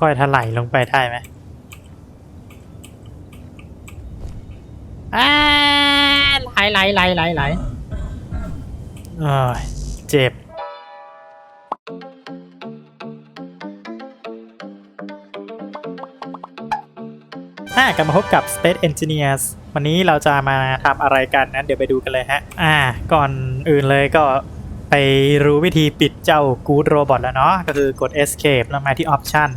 ค่อยๆถลายลงไปได้ไหมอ่าไหลไหลไหลไหลไหลเอ้ยเจ็บ อ่ากลับมาพบกับ Space Engineers วันนี้เราจะมาทำอะไรกันนั้นเดี๋ยวไปดูกันเลยฮะ อ่า ก่อนอื่นเลยก็ไปรู้วิธีปิดเจ้า Good Robot แล้วเนาะ ก็คือกด Escape แล้วมาที่ Option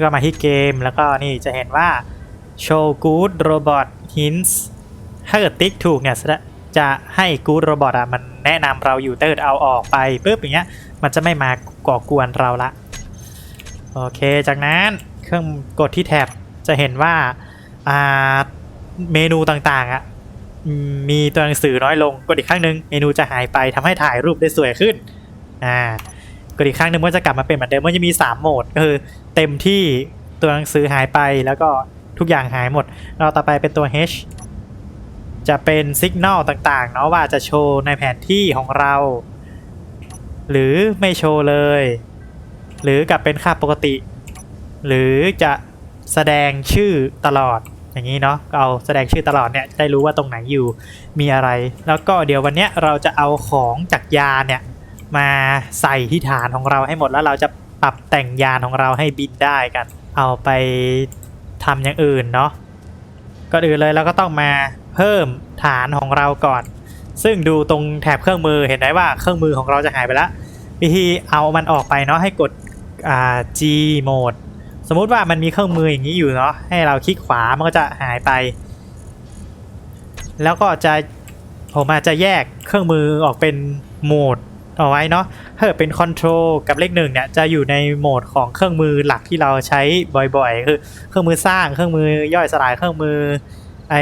ก็มาที่เกมแล้วก็นี่จะเห็นว่า Show Good Robot Hints ถ้าเกิดติ๊กถูกเนี่ยจะให้ Good Robot อะมันแนะนำเราอยู่ถ้าเกิดเอาออกไปปุ๊บอย่างเงี้ยมันจะไม่มาก่อกวนเราละ โอเค จากนั้นเครื่องกดที่แท็บจะเห็นว่าอ่าเมนูต่างๆอะมมีตัวหนังสือน้อยลงกดอีกครั้งหนึ่งเมนูจะหายไปทำให้ถ่ายรูปได้สวยขึ้นอ่า กดอีกครั้งหนึ่งมันจะกลับมาเป็นเหมือนเดิมมันจะมี 3 โหมดก็คือเต็มที่ตัวหนังสือหายไปแล้วก็ทุกอย่างหายหมด เราต่อไปเป็นตัว H จะเป็นสัญญาณต่างๆเนาะว่าจะโชว์ในแผนที่ของเรา หรือไม่โชว์เลย หรือกลับเป็นค่าปกติ หรือจะแสดงชื่อตลอดอย่างนี้เนาะก็เอาแสดงชื่อตลอดเนี่ยได้รู้ว่าตรงไหนอยู่มีอะไร แล้วก็เดี๋ยววันเนี้ยเราจะเอาของจากยาเนี่ย มาใส่ที่ฐานของเราให้หมดแล้วเราจะปรับแต่งยานของเราให้บินได้กัน เอาไปทำอย่างอื่นเนาะก็อื่นเลยเราก็ต้องมาเพิ่มฐานของเราก่อน ซึ่งดูตรงแถบเครื่องมือเห็นไหมว่าเครื่องมือของเราจะหายไปแล้ววิธีเอามันออกไปเนาะให้กดอ่า G mode สมมุติว่ามันมีเครื่องมืออย่างนี้อยู่เนาะให้เราคลิกขวามันก็จะหายไป แล้วก็จะผมอาจจะแยกเครื่องมือออกเป็นโหมด เอาไว้เนาะถ้าเกิดเป็นคอนโทรลกับเลขหนึ่งเนี่ยจะอยู่ในโหมดของเครื่องมือหลักที่เราใช้บ่อยๆ คือเครื่องมือสร้างเครื่องมือย่อยสลายเครื่องมือไอ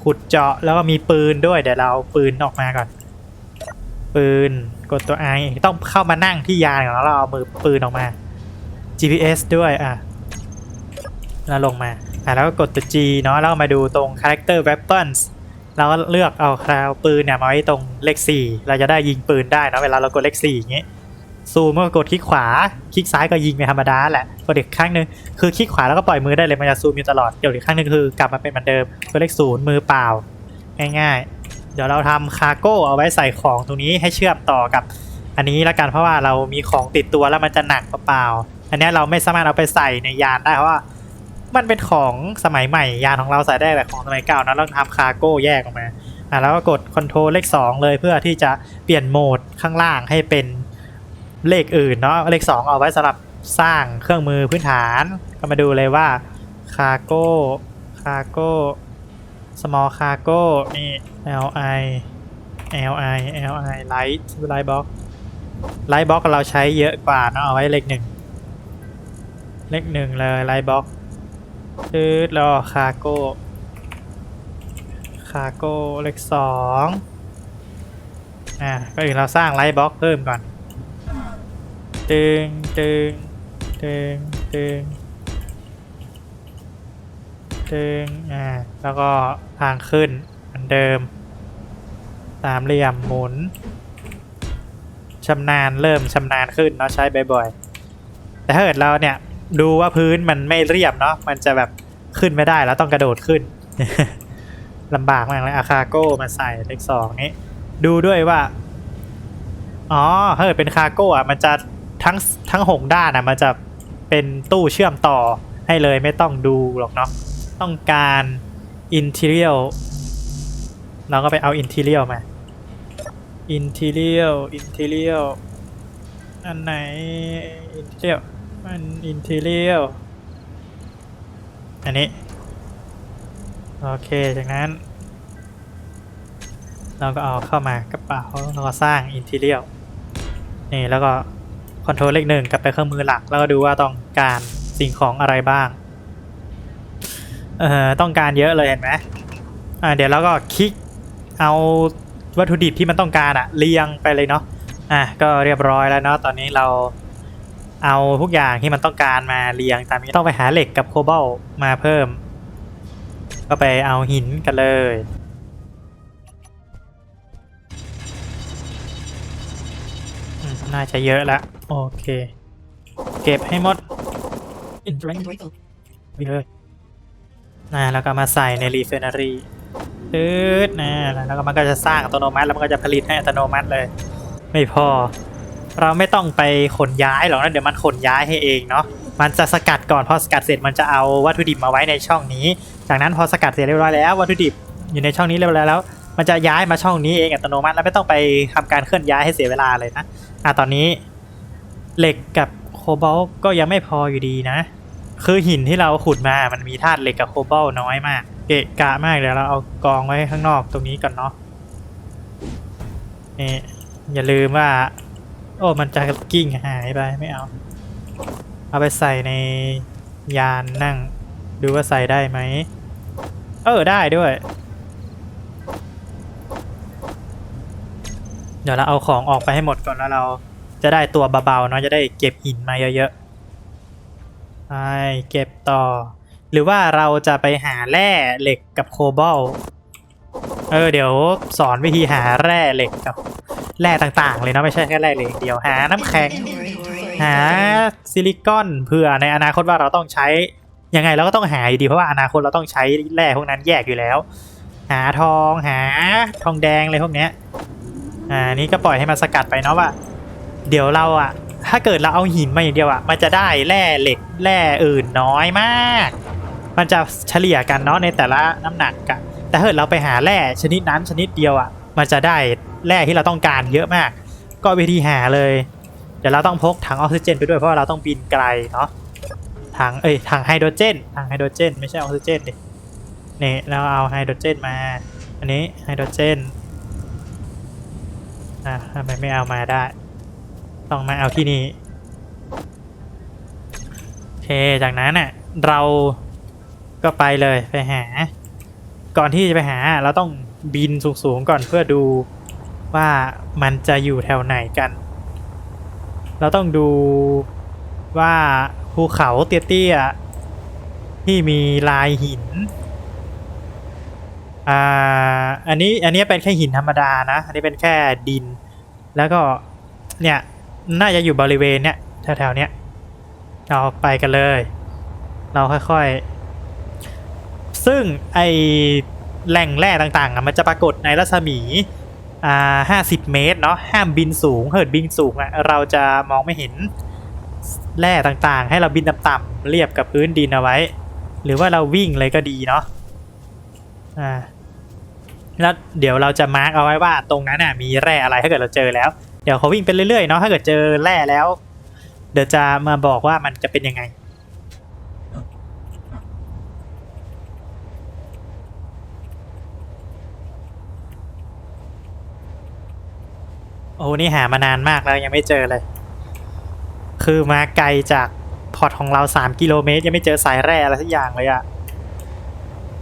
ขุดเจาะแล้วก็มีปืนด้วยเดี๋ยวเราปืนออกมาก่อน ปืนกดตัว I ต้องเข้ามานั่งที่ยานก่อนแล้วเราเอามือปืนออกมา GPS ด้วยอะแล้วลงมาอะแล้วก็กดตัว G เนาะแล้วมาดูตรง character weapons แล้วก็เลือกเอาคราวปืนเนี่ยมาไว้ตรงเลข4เราจะได้ยิงปืนได้นะเวลาเรากดเลข4อย่างงี้ซูมก็กดคลิกขวา คลิกซ้ายก็ยิงไปธรรมดาแหละกดอีกครั้งนึงคือคลิกขวาแล้วก็ปล่อยมือได้เลยมันจะซูมอยู่ตลอดเดี๋ยวอีกครั้งนึงคือกลับมาเป็นเหมือนเดิมกดเลขศูนย์มือเปล่า ง่ายๆ เดี๋ยวเราทำคาร์โก้เอาไว้ใส่ของตรงนี้ให้เชื่อมต่อกับ อันนี้ละกันเพราะว่าเรามีของติดตัวแล้วมันจะหนักเปล่าๆอันนี้เราไม่สามารถเอาไปใส่ในยานได้เพราะว่า มันเป็นของสมัยใหม่ยานของเราใส่ได้แต่ของสมัยเก่านะเราทำคาร์โก้แยกออกมาอะแล้วก็กดคอนโทรลเลข 2 เลยเพื่อที่จะเปลี่ยนโหมดข้างล่างให้เป็นเลขอื่นเนาะเลข 2 เอาไว้สำหรับสร้างเครื่องมือพื้นฐาน ก็มาดูเลยว่าคาร์โก้คาร์โก้ small cargo นี่ li li li light light box light box เราใช้เยอะกว่าเนาะเอาไว้เลขหนึ่งเลขหนึ่งเลย light box ชืดแล้ว cargo cargo เลขสองอะก็อื่นเราสร้าง light box เพิ่มก่อนตึงตึงตึงตึงตึงอ่าแล้วก็ทางขึ้นเหมือนเดิม สามเหลี่ยมหมุนชำนาญเริ่มชำนาญขึ้นเนาะใช้บ่อยๆแต่ถ้าเกิดเราเนี่ย ดูว่าพื้นมันไม่เรียบเนาะมันจะแบบขึ้นไม่ได้แล้วต้องกระโดดขึ้นลำบากมากเลยอาคาโก้มาใส่เลขสองนี้ ดูด้วยว่า อ๋อถ้าเกิดเป็นคาโก้อะมันจะทั้งทั้งหกด้านอะมันจะเป็นตู้เชื่อมต่อให้เลยไม่ต้องดูหรอกเนาะต้องการ interior เราก็ไปเอา interior มา interior interior อันไหน interior มัน interior อันนี้ โอเค จากนั้น เราก็เอาเข้ามากระเป๋าแล้วก็สร้าง interior นี่แล้วก็คอนโทรลเลขหนึ่งกลับไปเครื่องมือหลัก แล้วก็ดูว่าต้องการสิ่งของอะไรบ้าง เออต้องการเยอะเลยเห็นไหมอ่าเดี๋ยวเราก็คลิกเอาวัตถุดิบที่มันต้องการอะเรียงไปเลยเนาะอะก็เรียบร้อยแล้วเนาะตอนนี้เรา เอาทุกอย่างที่มันต้องการมาเรียงตามนี้ต้องไปหาเหล็กกับโคบอลมาเพิ่ม ก็ไปเอาหินกันเลยน่าจะเยอะละโอเค เก็บให้หมดมีเลยนะแล้วก็มาใส่ในรีเฟน a รีตืดนะแล้วก็มันก็จะสร้างอัตโนมัติแล้วมันก็จะผลิตให้อัตโนมัติเลย ไม่พอ เราไม่ต้องไปขนย้ายหรอกนะเดี๋ยวมันขนย้ายให้เองเนาะมันจะสกัดก่อนพอสกัดเสร็จมันจะเอาวัตถุดิบมาไว้ในช่องนี้ จากนั้นพอสกัดเสร็จเรียบร้อยแล้ววัตถุดิบอยู่ในช่องนี้เรียบร้อยแล้ว มันจะย้ายมาช่องนี้เองอัตโนมัติแล้วไม่ต้องไปทำการเคลื่อนย้ายให้เสียเวลาเลยนะอะตอนนี้เหล็กกับโคบอลก็ยังไม่พออยู่ดีนะ คือหินที่เราขุดมา มันมีธาตุเหล็กกับโคบอลน้อยมาก เกะกะมากเดี๋ยวเราเอากองไว้ข้างนอกตรงนี้ก่อนเนาะนี่อย่าลืมว่า โอ้มันจะกิ้งหายไปไม่เอา เอาไปใส่ในยานนั่ง ดูว่าใส่ได้ไหม เออได้ด้วย เดี๋ยวเราเอาของออกไปให้หมดก่อนแล้วเราจะได้ตัวเบาๆเนาะจะได้เก็บหินมาเยอะๆไปเก็บต่อ หรือว่าเราจะไปหาแร่เหล็กกับโคบอล เออเดี๋ยวสอนวิธีหาแร่เหล็กกับแร่ต่างๆ เลยเนาะไม่ใช่แค่แร่เหล็กอย่างเดียวหาน้ำแข็ง หาซิลิคอนเผื่อในอนาคตว่าเราต้องใช้ยังไงเราก็ต้องหาอยู่ดีเพราะว่าอนาคตเราต้องใช้แร่พวกนั้นแยกอยู่แล้ว หาทองหาทองแดงอะไรพวกเนี้ยอ่านี่ก็ปล่อยให้มันสกัดไปเนาะว่า เดี๋ยวเราอะถ้าเกิดเราเอาหินมาอย่างเดียวอะมันจะได้แร่เหล็กแร่อื่นน้อยมาก มันจะเฉลี่ยกันเนาะในแต่ละน้ำหนักอะ แต่ถ้าเกิดเราไปหาแร่ชนิดนั้นชนิดเดียวอะมันจะได้แร่ที่เราต้องการเยอะมาก ก็วิธีหาเลย เดี๋ยวเราต้องพกถังออกซิเจนไปด้วยเพราะาเราต้องบินไกลเนาะถังเอ้ยถังไฮโดรเจนถังไฮโดรเจน ไม่ใช่ออกซิเจนดินี่เราเอาไฮโดรเจนมา อันนี้ไฮโดรเจนอะทำไมไม่เอามาได้ ต้องมาเอาที่นี่โอเคจากนั้นน่ะเราก็ไปเลยไปหา ก่อนที่จะไปหาเราต้องบินสูงๆก่อนเพื่อดูว่ามันจะอยู่แถวไหนกัน เราต้องดูว่าภูเขาเตี้ยๆที่มีลายหิน อ่า อันนี้อันนี้เป็นแค่หินธรรมดานะ อันนี้เป็นแค่ดิน แล้วก็เนี่ยน่าจะอยู่บริเวณเนี้ยแถวๆเนี้ยเราไปกันเลย เราค่อยๆ ซึ่งไอแหล่งแร่ต่างๆอะมันจะปรากฏในรัศมีอ่าห้าสิบเมตรเนาะห้ามบินสูงเหิดบินสูงอะเราจะมองไม่เห็นแร่ต่างๆ ให้เราบินต่ำๆเรียบกับพื้นดินเอาไว้ หรือว่าเราวิ่งเลยก็ดีเนาะอ่าแล้วเดี๋ยวเราจะมาร์กเอาไว้ว่าตรงนั้นน่ะมีแร่อะไรถ้าเกิดเราเจอแล้ว เดี๋ยวเขาวิ่งไปเรื่อยๆเนาะถ้าเกิดเจอแร่แล้ว เดี๋ยวจะมาบอกว่ามันจะเป็นยังไง โอ้นี่หามานานมากแล้วยังไม่เจอเลย คือมาไกลจากพอร์ตของเรา3กิโลเมตร ยังไม่เจอสายแร่อะไรสักอย่างเลยอะ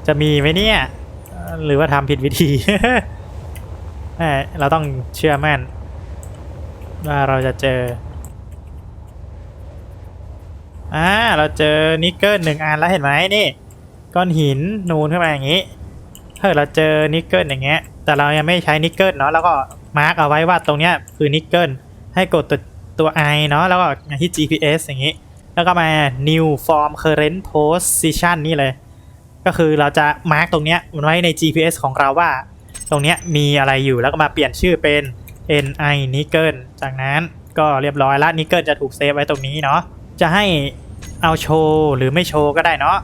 จะมีไหมเนี่ย หรือว่าทำผิดวิธีแม่เราต้องเชื่อมั่น ว่าเราจะเจออ่าเราเจอนิกเกิลหนึ่งอันแล้วเห็นไหมนี่ก้อนหินนูนขึ้นมาอย่างนี้ถ้าเกิดเราเจอนิกเกิลอย่างเงี้ยแต่เรายังไม่ใช้นิกเกิลเนาะแล้วก็ มาร์กเอาไว้ว่าตรงเนี้ยคือนิกเกิลให้กดตัวตัว i เนาะแล้วก็ที่ GPS อย่างงี้ แล้วก็มา new form current position นี่เลย ก็คือเราจะมาร์กตรงเนี้ยมันไว้ใน GPS ของเราว่า ตรงเนี้ยมีอะไรอยู่แล้วก็มาเปลี่ยนชื่อเป็น ni nickel จากนั้นก็เรียบร้อยละ nickel จะถูกเซฟไว้ตรงนี้เนาะจะให้เอาโชว์หรือไม่โชว์ก็ได้เนาะ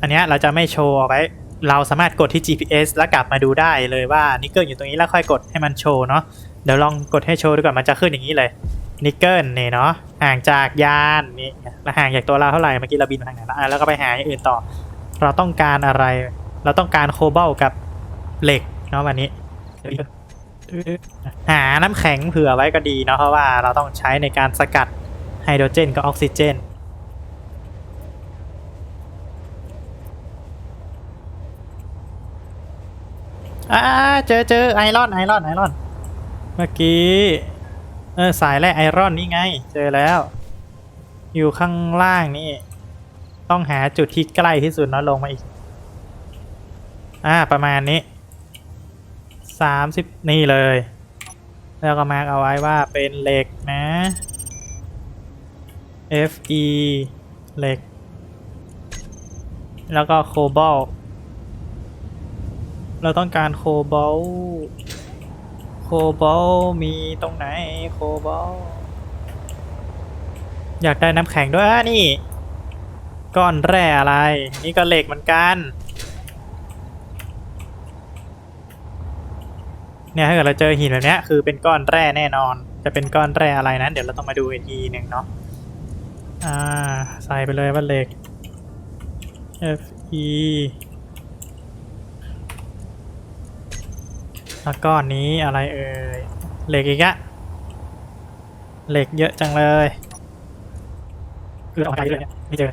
อันเนี้ยเราจะไม่โชว์เอาไว้ เราสามารถกดที่ GPS แล้วกลับมาดูได้เลยว่านิกเกิลอยู่ตรงนี้แล้วค่อยกดให้มันโชว์เนาะเดี๋ยวลองกดให้โชว์ดูก่อนมันจะขึ้นอย่างนี้เลยนิกเกิลนี่เนาะห่างจากยานนี่แล้วห่างจากตัวเราเท่าไหร่เมื่อกี้เราบินมาทางไหนแล้วแล้วก็ไปหาอย่างอื่นต่อ เราต้องการอะไร เราต้องการโคบอลต์กับเหล็กเนาะวันนี้หาน้ำแข็งเผื่อไว้ก็ดีเนาะเพราะว่าเราต้องใช้ในการสกัดไฮโดรเจนกับออกซิเจน อ่าเจอเจอไอรอนไอรอนไอรอน เมื่อกี้ เออสายแร่ไอรอนนี่ไง เจอแล้ว อยู่ข้างล่างนี่ ต้องหาจุดที่ใกล้ที่สุดนะลงมาอีก อ่า ประมาณนี้สามสิบนี่เลย แล้วก็มาร์กเอาไว้ว่าเป็นเหล็กนะ Fe เหล็ก แล้วก็โคบอล เราต้องการโคบอลโคบอลมีตรงไหนโคบอลอยากได้น้ำแข็งด้วยนี่ ก้อนแร่อะไร นี่ก็เหล็กเหมือนกัน เนี่ยถ้าเกิดเราเจอหินแบบนี้คือเป็นก้อนแร่แน่นอน จะเป็นก้อนแร่อะไรนั้น เดี๋ยวเราต้องมาดูอีกทีหนึ่งเนาะอ่า ใส่ไปเลยว่าเหล็ก F E แล้วก้อนนี้อะไรเอ่ย เหล็กอีกอะเหล็กเยอะจังเลยคือเอาไปเลยเนี่ยไม่เจอ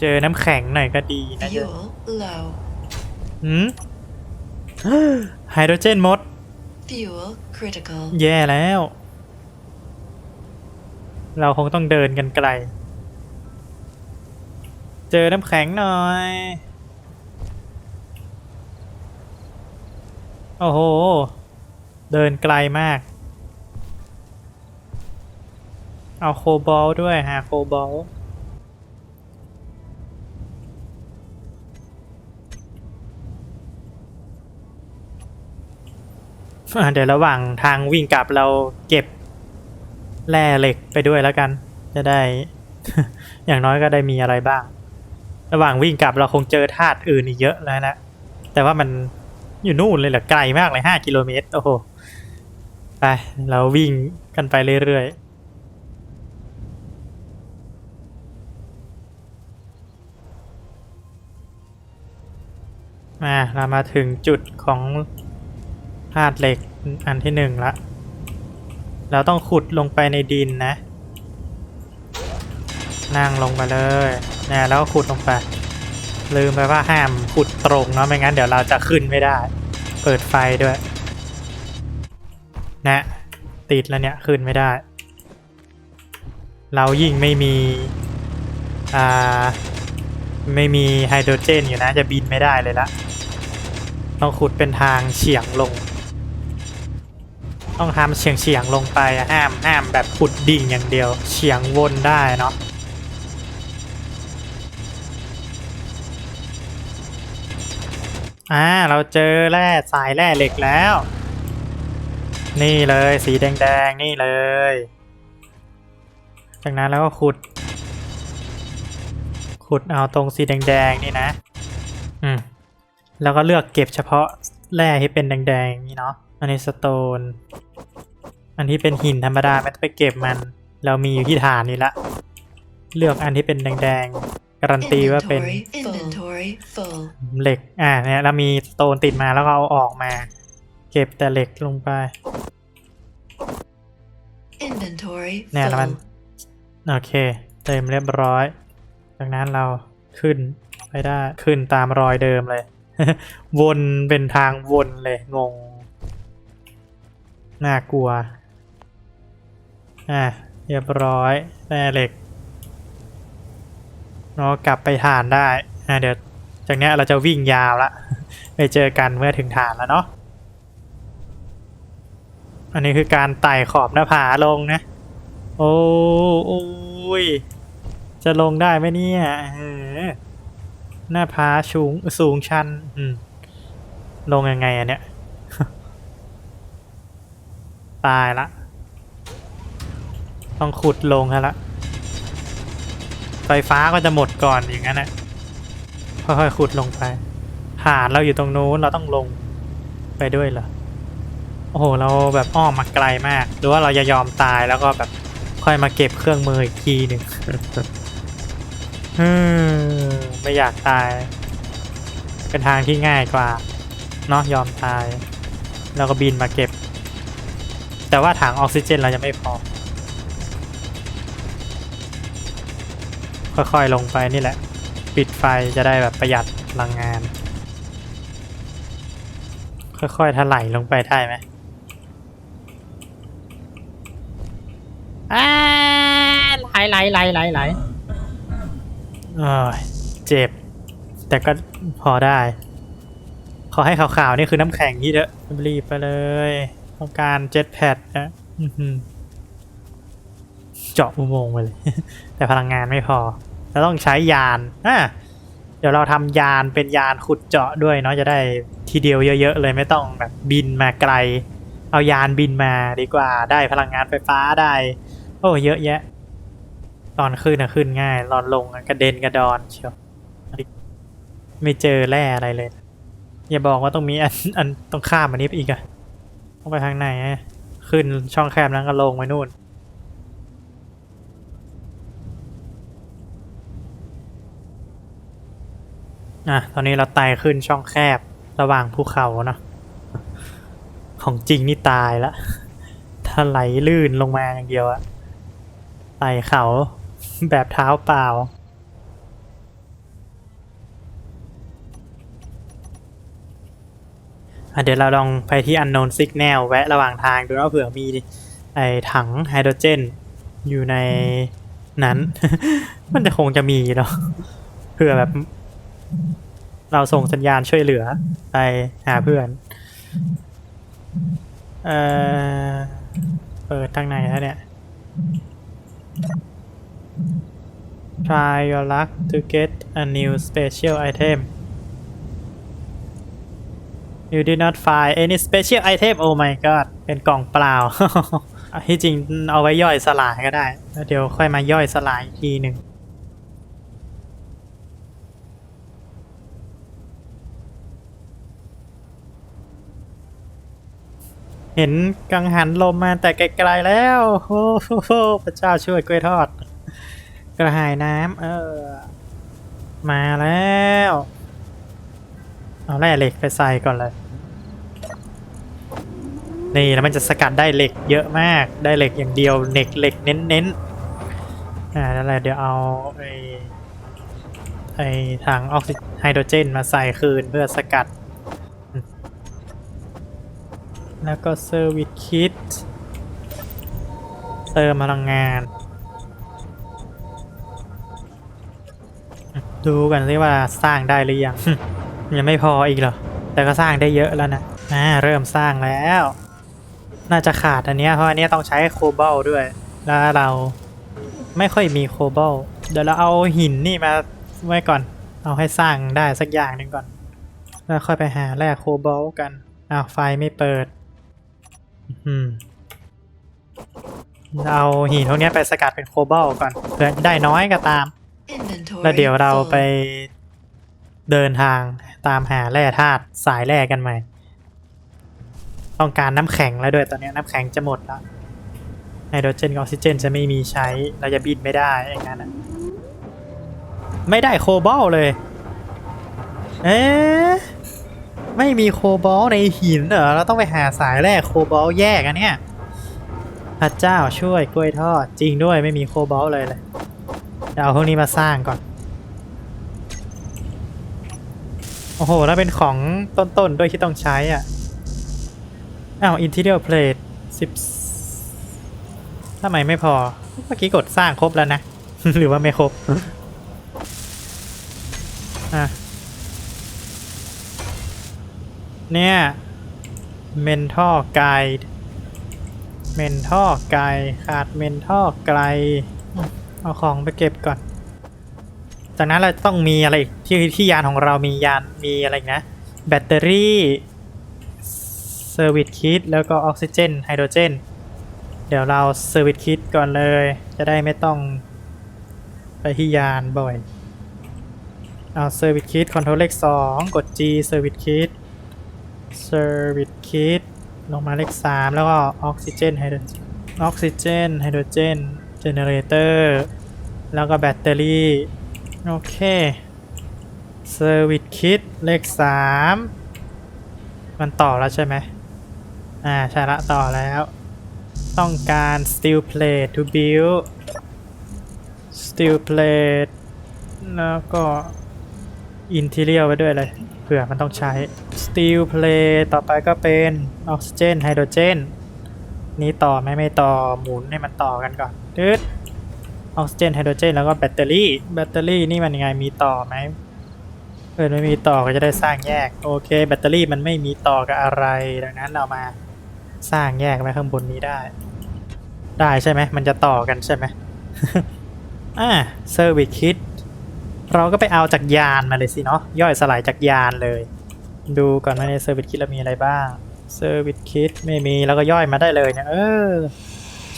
เจอน้ำแข็งหน่อยก็ดีนะเยอะ Fuel low. หืมไฮโดรเจนหมด Fuel critical. แย่แล้ว เราคงต้องเดินกันไกล เจอน้ำแข็งหน่อย โอ้โห เดินไกลมาก เอาโคบอลด้วยหาโคบอลเดี๋ยวระหว่างทางวิ่งกลับเราเก็บแร่เหล็กไปด้วยแล้วกัน จะได้ อย่างน้อยก็ได้มีอะไรบ้าง ระหว่างวิ่งกลับเราคงเจอธาตุอื่นอีกเยอะแล้วนะแต่ว่ามัน อยู่นู่นเลยเหรอไกลมากเลยห้ากิโลเมตร โอ้โห ไป เราวิ่งกันไปเรื่อยๆมาเรามาถึงจุดของธาตุเหล็กอันที่หนึ่งละ เราต้องขุดลงไปในดินนะ นั่งลงไปเลยเนี่ยแล้วก็ขุดลงไป ลืมไปว่าห้ามขุดตรงเนาะไม่งั้นเดี๋ยวเราจะขึ้นไม่ได้ เปิดไฟด้วย นะ ติดแล้วเนี่ยขึ้นไม่ได้ เรายิ่งไม่มี อ่า ไม่มีไฮโดรเจนอยู่นะ จะบินไม่ได้เลยละต้องขุดเป็นทางเฉียงลง ต้องทำเฉียงเฉียงลงไปห้ามห้ามแบบขุดดิ่งอย่างเดียว เฉียงวนได้เนาะ อ่าเราเจอแร่สายแร่เหล็กแล้ว นี่เลยสีแดงๆนี่เลย จากนั้นเราก็ขุด ขุดเอาตรงสีแดงๆนี่นะ อืมแล้วก็เลือกเก็บเฉพาะแร่ที่เป็นแดงๆนี่เนาะอันนี้สโตน อันที่เป็นหินธรรมดาไม่ต้องไปเก็บมัน เรามีอยู่ที่ฐานนี่ละ เลือกอันที่เป็นแดงๆการันตีว่าเป็น Inventory full. Inventory full. เหล็ก อ่า เนี่ย เรามีสโตนติดมาแล้วก็เอาออกมา เก็บแต่เหล็กลงไป Inventory เนี่ยแล้วมัน full. โอเค เต็มเรียบร้อย จากนั้นเราขึ้นไปได้ ขึ้นตามรอยเดิมเลย วนเป็นทางวนเลย งง น่ากลัว อะ เรียบร้อยแร่เหล็กเรากลับไปฐานได้ อะเดี๋ยว จากนี้เราจะวิ่งยาวละไปเจอกันเมื่อถึงฐานแล้วเนาะอันนี้คือการไต่ขอบหน้าผาลงนะ โอ้โอ้ยจะลงได้ไหมเนี่ยหน้าผาสูงสูงชันลงยังไงอะเนี่ยตายละ ต้องขุดลงฮะละไฟฟ้าก็จะหมดก่อนอย่างนั้นนะ ค่อยๆขุดลงไปฐาเราอยู่ตรงนู้นเราต้องลงไปด้วยเหรอ โอ้โห เราแบบอ้อมมาไกลมาก หรือว่าเราจะยอมตายแล้วก็แบบค่อยมาเก็บเครื่องมืออีกทีหนึ่งอืมไม่อยากตาย เป็นทางที่ง่ายกว่า เนาะยอมตาย แล้วก็บินมาเก็บ แต่ว่าถังออกซิเจนเราจะไม่พอ ค่อยๆลงไปนี่แหละ ปิดไฟจะได้แบบประหยัดพลังงาน ค่อยๆถลายลงไปได้ไหมอ่าไหลไหลไหลไหลไหลเออเจ็บ แต่ก็พอได้ ขอให้ขาวๆนี่คือน้ำแข็งที่เด้อรีบไปเลย ต้องการเจ็ตแพดนะอื้อหือเจาะอุโมงค์ไปเลย แต่พลังงานไม่พอ เราต้องใช้ยานอะเดี๋ยวเราทำยานเป็นยานขุดเจาะด้วยเนาะจะได้ทีเดียวเยอะๆเลยไม่ต้องแบบบินมาไกล เอายานบินมาดีกว่าได้พลังงานไฟฟ้าได้ โอ้เยอะแยะ ตอนขึ้นนะขึ้นง่ายตอนลงกระเด็นกระดอนเชียวไม่เจอแร่อะไรเลย อย่าบอกว่าต้องมีอันอันต้องข้ามอันนี้ไปอีกอะต้องไปทางไหนขึ้นช่องแคบนั้นก็ลงไปนู่น อะ ตอนนี้เราไต่ขึ้นช่องแคบระหว่างภูเขาเนาะ ของจริงนี่ตายละถ้าไหลลื่นลงมาอย่างเดียวอะไต่เขาแบบเท้าเปล่าอะเดี๋ยวเราลองไปที่ unknown signal แวะระหว่างทางดูว่าเผื่อมีไอ้ถังไฮโดรเจน อยู่ในนั้น มันจะคงจะมีเนาะเผื่อแบบ เราส่งสัญญาณช่วยเหลือไปหาเพื่อน เอ่อเปิดทางไหนแล้วเนี่ย Try your luck to get a new special item You did not find any special item Oh my god เป็นกล่องเปล่า ที่จริงเอาไว้ย่อยสลายก็ได้ แล้วเดี๋ยวค่อยมาย่อยสลายอีกทีหนึ่ง เห็นกังหันลมมาแต่ไกลๆแล้ว โอ้โหพระเจ้าช่วยกล้วยทอด กระหายน้ำเออ มาแล้ว เอาแร่เหล็กไปใส่ก่อนเลย นี่แล้วมันจะสกัดได้เหล็กเยอะมาก ได้เหล็กอย่างเดียวเหล็กเหล็กเน้นๆ อ่าแหละเดี๋ยวเอาไอ้ไอ้ถังออกซิไฮโดรเจนมาใส่คืนเพื่อสกัด แล้วก็เซอร์วิสคิดเติมพลังงาน ดูกันสิว่าสร้างได้หรือยัง ยังไม่พออีกเหรอ แต่ก็สร้างได้เยอะแล้วนะอ่าเริ่มสร้างแล้ว น่าจะขาดอันนี้เพราะอันนี้ต้องใช้โคบอลด้วย แล้วเราไม่ค่อยมีโคบอลเดี๋ยวเราเอาหินนี่มาไว้ก่อน เอาให้สร้างได้สักอย่างหนึ่งก่อน แล้วค่อยไปหาแร่โคบอลกันอ้าวไฟไม่เปิด เอาหินพวกเนี้ยไปสกัดเป็นโคบอลก่อนเพื่อได้น้อยก็ตาม Inventory แล้วเดี๋ยวเรา full. ไปเดินทางตามหาแร่ธาตุสายแร่กันใหม่ ต้องการน้ำแข็งแล้วด้วยตอนนี้น้ำแข็งจะหมดแล้วไฮโดรเจนกับออกซิเจนจะไม่มีใช้ เราจะบินไม่ได้อย่างนั้นอะไม่ได้โคบอลเลย เอ๊ะ ไม่มีโคบอลในหินเหรอเราต้องไปหาสายแร่โคบอลแยกอันเนี้ยพระเจ้าช่วยกล้วยทอดจริงด้วยไม่มีโคบอลเลยเลยเอาพวกนี้มาสร้างก่อน โอ้โหแล้วเป็นของต้นๆด้วยที่ต้องใช้อะอ้าว interior plate สิบทำไมไม่พอ เมื่อกี้กดสร้างครบแล้วนะ หรือว่าไม่ครบ อะ เนี่ย mental guide mental guide ขาด mental guide เอาของไปเก็บก่อน จากนั้นเราต้องมีอะไรอีกที่ที่ยานของเรามียานมีอะไรนะ แบตเตอรี่เซอร์วิสคิดแล้วก็ออกซิเจนไฮโดรเจน เดี๋ยวเราเซอร์วิสคิดก่อนเลย จะได้ไม่ต้องไปที่ยานบ่อย เอาเซอร์วิสคิดคอนโทรลเลข2กด G เซอร์วิสคิด เซอร์วิสคิดลงมาเลข 3 แล้วก็ออกซิเจนไฮโดรเจนออกซิเจนไฮโดรเจนเจเนเรเตอร์แล้วก็แบตเตอรี่ โอเคเซอร์วิสคิดเลข 3 มันต่อแล้วใช่ไหมอ่าใช่ละต่อแล้ว ต้องการ steel plate to build steel plate แล้วก็ interior ไว้ด้วยเลย เผื่อมันต้องใช้ steel plate ต่อไปก็เป็นออกซิเจนไฮโดรเจนนี้ต่อไหมไม่ต่อหมุนให้มันต่อกันก่อนตึ๊ดออกซิเจนไฮโดรเจนแล้วก็แบตเตอรี่ แบตเตอรี่นี่มันยังไงมีต่อไหมเออไม่มีต่อก็จะได้สร้างแยก โอเค แบตเตอรี่มันไม่มีต่อกับอะไร ดังนั้นเรามาสร้างแยกไว้ข้างบนนี้ได้ ได้ใช่ไหมมันจะต่อกันใช่ไหมอ่าเซอร์วิสคิด เราก็ไปเอาจากยานมาเลยสิเนาะย่อยสลายจากยานเลย ดูก่อนว่าในเซอร์วิสคิดเรามีอะไรบ้างเซอร์วิสคิดไม่มีแล้วก็ย่อยมาได้เลยเนี่ยเออ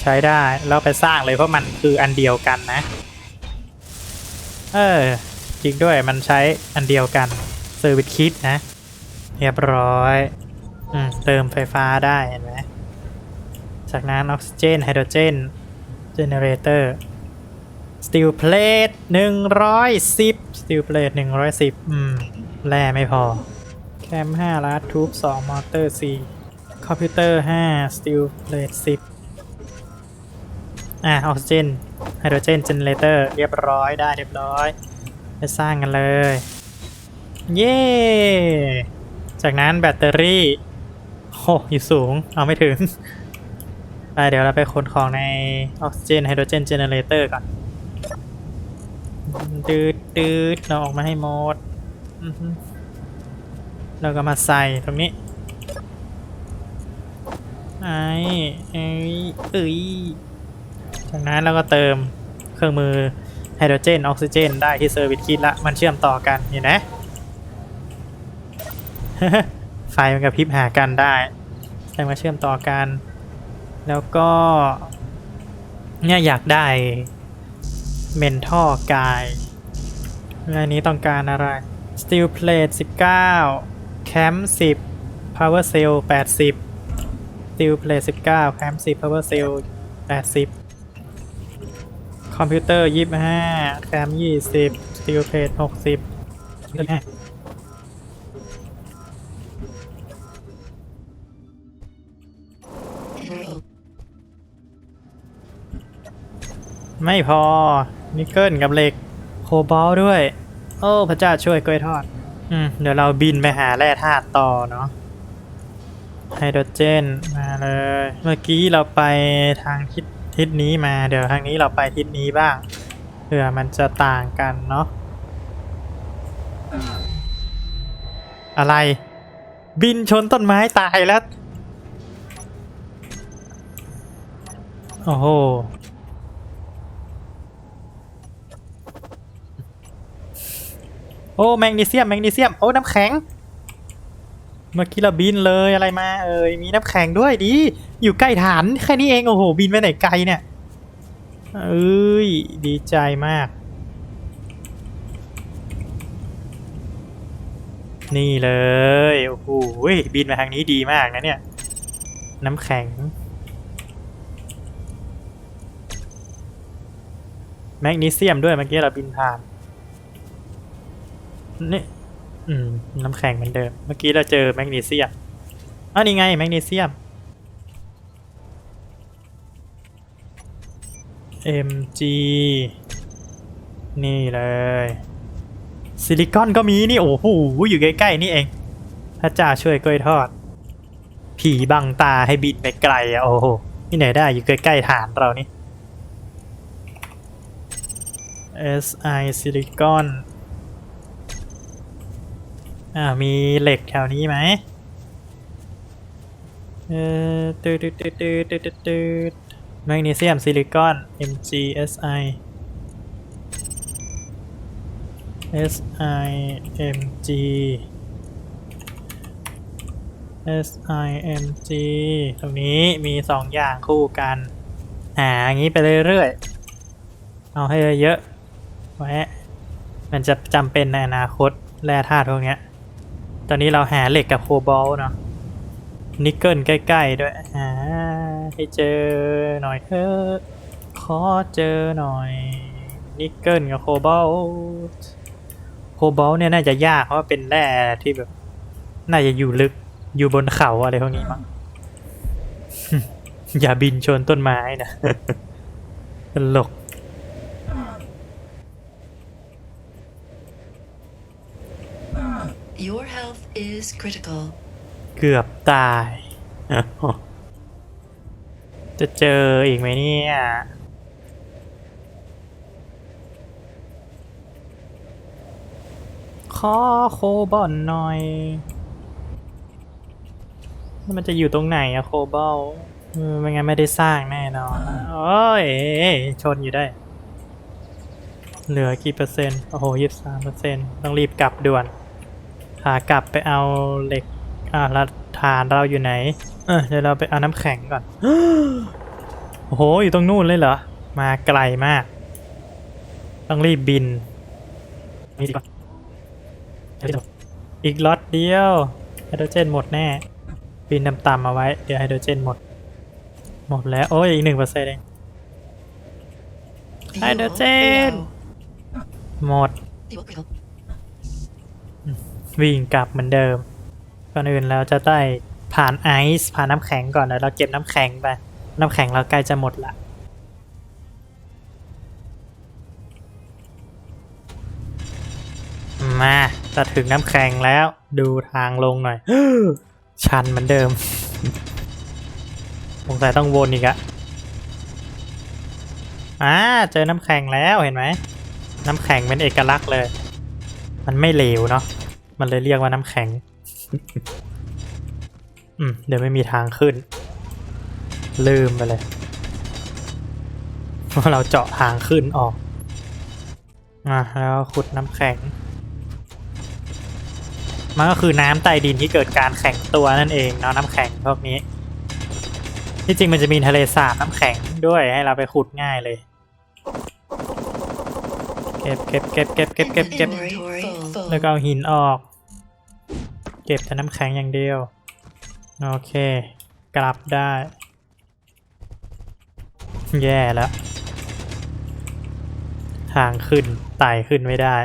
ใช้ได้แล้วไปสร้างเลยเพราะมันคืออันเดียวกันนะ เออจริงด้วยมันใช้อันเดียวกันเซอร์วิสคิดนะเรียบร้อยอืมเติมไฟฟ้าได้เห็นไหมจากนั้นออกซิเจนไฮโดรเจนเจเนเรเตอร์ สตีลเพลทหนึ่งร้อยสิบสตีลเพลทหนึ่งร้อยสิบอืม แร่ไม่พอ แคมห้าลาดทูบสองมอเตอร์สี่คอมพิวเตอร์ห้าสตีลเพลทสิบอะออกซิเจนไฮโดรเจนเจเนเรเตอร์เรียบร้อยได้เรียบร้อย ไปสร้างกันเลย เย้จากนั้นแบตเตอรี่โหอยู่สูง เอาไม่ถึงไปเดี๋ยวเราไปขนของในออกซิเจนไฮโดรเจนเจเนเรเตอร์ก่อน ตืดตืดเราออกมาให้หมดเราก็มาใส่ตรงนี้ ไอ้ไอ้เอ้ยจากนั้นเราก็เติมเครื่องมือไฮโดรเจนออกซิเจนได้ที่เซอร์วิสคิดละ มันเชื่อมต่อกันเห็นไหมไฟมันกระพริบหากันได้แต่มาเชื่อมต่อกัน แล้วก็เนี่ยอยากได้ เมนทอร์กายอันนี้ต้องการอะไร Steel Plate 19 Camp 10 Power Cell 80 Steel Plate 19 Camp 10 Power Cell 80 คอมพิวเตอร์25แคม20 Steel Plate 60ไม่พอ นิกเกิลกับเหล็กโคบอลด้วย โอ้ พระเจ้าช่วยกล้วยทอด อืม เดี๋ยวเราบินไปหาแร่ธาตุต่อเนาะไฮโดรเจนมาเลย เมื่อกี้เราไปทางทิศทิศนี้มา เดี๋ยวทางนี้เราไปทิศนี้บ้างเผื่อมันจะต่างกันเนาะอะไร บินชนต้นไม้ตายแล้ว โอ้โห โอ้แมกนีเซียมแมกนีเซียมโอ้น้ำแข็ง เมื่อกี้เราบินเลยอะไรมาเอ่ยมีน้ำแข็งด้วยดี อยู่ใกล้ฐานแค่นี้เองโอ้โหบินไปไหนไกลเนี่ยเอ้ยดีใจมาก นี่เลยโอ้โหบินมาทางนี้ดีมากนะเนี่ย น้ำแข็งแมกนีเซียมด้วยเมื่อกี้เราบินผ่าน นี่อืม น้ำแข็งเหมือนเดิม เมื่อกี้เราเจอแมกนีเซียมอ้าวนี่ไง แมกนีเซียม MG นี่เลย ซิลิคอนก็มีนี่ โอ้โห อยู่ใกล้ ๆ นี่เอง พระเจ้าช่วยกล้วยทอด ผีบังตาให้บินไปไกลอะโอ้โหที่ไหนได้อยู่ใกล้ ๆ ฐานเรานี่ SI ซิลิคอน อ่ามีเหล็กแถวนี้ไหมเอ่อตืดตืดตืดตืดตืดตืดแมกนีเซียมซิลิคอน MgSi SI MG SIMG ตรงนี้มีสองอย่างคู่กัน หาอย่างนี้ไปเรื่อยๆ เอาให้เยอะๆไว้มันจะจำเป็นในอนาคตแร่ธาตุพวกเนี้ย ตอนนี้เราหาเหล็กกับโคบอลเนาะนิกเกิลใกล้ๆด้วยหาให้เจอหน่อยเถอะขอเจอหน่อยนิกเกิลกับโคบอลโคบอลเนี่ยน่าจะยากเพราะว่าเป็นแร่ที่แบบ น่าจะอยู่ลึกอยู่บนเขาอะไรพวกนี้มั้งอย่าบินชนต้นไม้นะตลก Your help is critical. เกือบตาย จะเจออีกไหมเนี่ย ขอโคบอลหน่อย มันจะอยู่ตรงไหนอะโคบอลไม่งั้นไม่ได้สร้างแน่นอนโอ้ยชนอยู่ได้ เหลือกี่เปอร์เซ็นต์ โอ้โหยี่สามเปอร์เซ็นต์ต้องรีบกลับด่วน ขากลับไปเอาเหล็กอ่าแล้วฐานเราอยู่ไหน เออเดี๋ยวเราไปเอาน้ำแข็งก่อน โอ้โห อยู่ตรงนู่นเลยเหรอ มาไกลมาก ต้องรีบบินนี่ดีกว่าอีกล็อตเดียว ไฮโดรเจนหมดแน่ บินต่ำๆเอาไว้ เดี๋ยวไฮโดรเจนหมด หมดแล้ว โอ้ย อีกหนึ่งเปอร์เซ็นต์เอง Fuel Hydrogen. low. หมด วิ่งกลับเหมือนเดิม ก่อนอื่นเราจะได้ผ่านไอซ์ผ่านน้ำแข็งก่อนแล้วเราเก็บน้ำแข็งไป น้ำแข็งเราใกล้จะหมดละมาจะถึงน้ำแข็งแล้วดูทางลงหน่อยชันเหมือนเดิมสงสัยต้องวนอีกอะอ่าเจอน้ำแข็งแล้วเห็นไหม น้ำแข็งเป็นเอกลักษณ์เลย มันไม่เหลวเนาะ มันเลยเรียกว่าน้ำแข็ง อืม เดี๋ยวไม่มีทางขึ้น ลืมไปเลยว่าเราเจาะทางขึ้นออก อะแล้วขุดน้ำแข็ง มันก็คือน้ำใต้ดินที่เกิดการแข็งตัวนั่นเองเนาะน้ำแข็งพวกนี้ ที่จริงมันจะมีทะเลสาบน้ำแข็งด้วยให้เราไปขุดง่ายเลย เก็บเก็บเก็บเก็บเก็บเก็บเก็บ แล้วก็เอาหินออก เก็บแต่น้ำแข็งอย่างเดียว โอเค กลับได้ แย่แล้ว ทางขึ้นไต่ขึ้นไม่ได้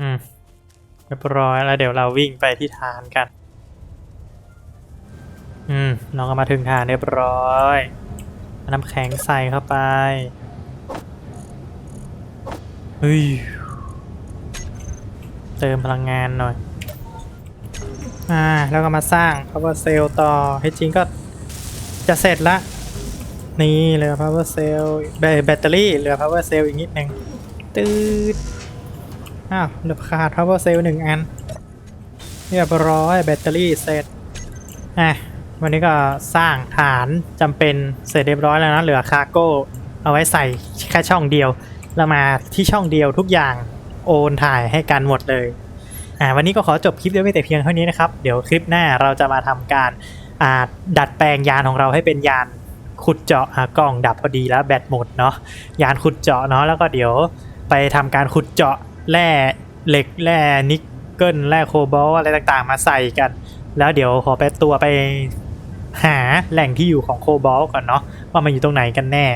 อืมเรียบร้อยแล้วเดี๋ยวเราวิ่งไปที่ฐานกัน อืม น้องก็มาถึงฐานเรียบร้อย น้ำแข็งใส่เข้าไป เฮ้ย เติมพลังงานหน่อย อ่า แล้วก็มาสร้าง power cell ต่อให้จริงก็จะเสร็จละ นี่เหลือ power cell แบแบตเตอรี่เหลือ power cell อีกนิดหนึ่งตืดอ้าวเหลือขาด power cell หนึ่งอัน เรียบร้อยแบตเตอรี่เสร็จ อะ วันนี้ก็สร้างฐานจำเป็นเสร็จเรียบร้อยแล้วนะ เหลือคาร์โก้เอาไว้ใส่แค่ช่องเดียว แล้วมาที่ช่องเดียวทุกอย่างโอนถ่ายให้กันหมดเลยอ่าวันนี้ก็ขอจบคลิปด้วยแต่เพียงเท่านี้นะครับ เดี๋ยวคลิปหน้าเราจะมาทำการอ่าดัดแปลงยานของเราให้เป็นยานขุดเจาะกล่องดับพอดีแล้วแบตหมดเนาะยานขุดเจาะเนาะแล้วก็เดี๋ยวไปทำการขุดเจาะแร่เหล็กแร่นิกเกิลแร่โคบอลอะไรต่างๆ มาใส่กัน แล้วเดี๋ยวขอไปตัวไปหาแหล่งที่อยู่ของโคบอลก่อนเนาะว่ามันอยู่ตรงไหนกันแน่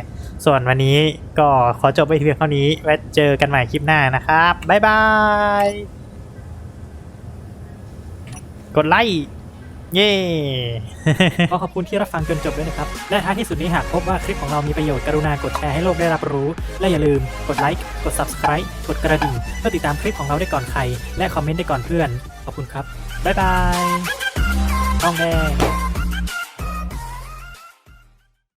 ส่วนวันนี้ก็ขอจบไปเพียงเท่านี้ไว้เจอกันใหม่คลิปหน้านะครับ บ๊ายบาย กดไลค์ เย้ขอขอบคุณที่รับฟังจนจบด้วยนะครับ และท้ายที่สุดนี้หากพบว่าคลิปของเรามีประโยชน์กรุณากดแชร์ให้โลกได้รับรู้ และอย่าลืมกดไลค์ กด Subscribe กดกระดิ่งเพื่อติดตามคลิปของเราได้ก่อนใคร และคอมเมนต์ได้ก่อนเพื่อน ขอบคุณครับ บ๊ายบายต้องแดง